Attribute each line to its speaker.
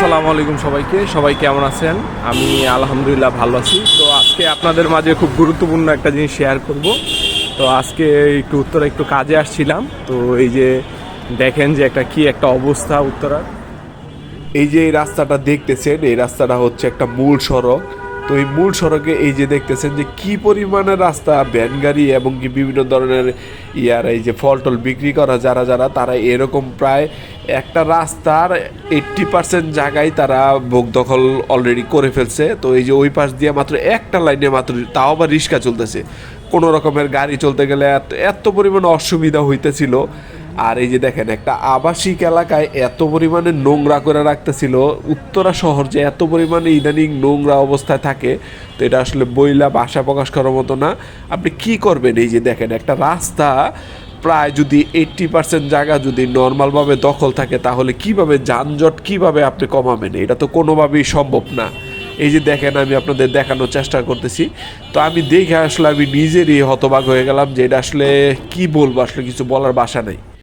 Speaker 1: আসসালামু আলাইকুম সবাইকে। সবাই কেমন আছেন? আমি আলহামদুলিল্লাহ ভালো আছি। তো আজকে আপনাদের মাঝে খুব গুরুত্বপূর্ণ একটা জিনিস শেয়ার করব। তো আজকে একটু উত্তরা একটু কাজে আসছিলাম। তো এই যে দেখেন যে একটা কি একটা অবস্থা উত্তরার।
Speaker 2: এই যে এই রাস্তাটা দেখতেছেন, এই রাস্তাটা হচ্ছে একটা মূল সড়ক। তো এই মূল সড়কে এই যে দেখতেছেন যে কি পরিমাণে রাস্তা, ভ্যান গাড়ি এবং কি বিভিন্ন ধরনের ইয়ার, এই যে ফল টল বিক্রি করা যারা যারা, তারা এরকম প্রায় একটা রাস্তার এইট্টি পার্সেন্ট জায়গায় তারা ভোগ দখল অলরেডি করে ফেলছে। তো এই যে ওই পাশ দিয়ে মাত্র একটা লাইনে মাত্র তাও আবার রিক্সা চলতেছে। কোনো রকমের গাড়ি চলতে গেলে এত এত পরিমাণে অসুবিধা হইতেছিল। আর এই যে দেখেন, একটা আবাসিক এলাকায় এত পরিমাণে নোংরা করে রাখতেছিল। উত্তরা শহর যে এত পরিমাণে ইদানিং নোংরা অবস্থায় থাকে, তো এটা আসলে বইলা ভাষা প্রকাশ করার মতো না। আপনি কি করবেন? এই যে দেখেন, একটা রাস্তা প্রায় যদি এইট্টি পার্সেন্ট জায়গা যদি নর্মালভাবে দখল থাকে, তাহলে কীভাবে যানজট, কীভাবে আপনি কমাবেন এটা তো কোনোভাবেই সম্ভব না। এই যে দেখেন, আমি আপনাদের দেখানোর চেষ্টা করতেছি। তো আমি দেখে আসলে আমি নিজেরই হতবাক হয়ে গেলাম যে এটা আসলে কি বলব? আসলে কিছু বলার বাসা নেই।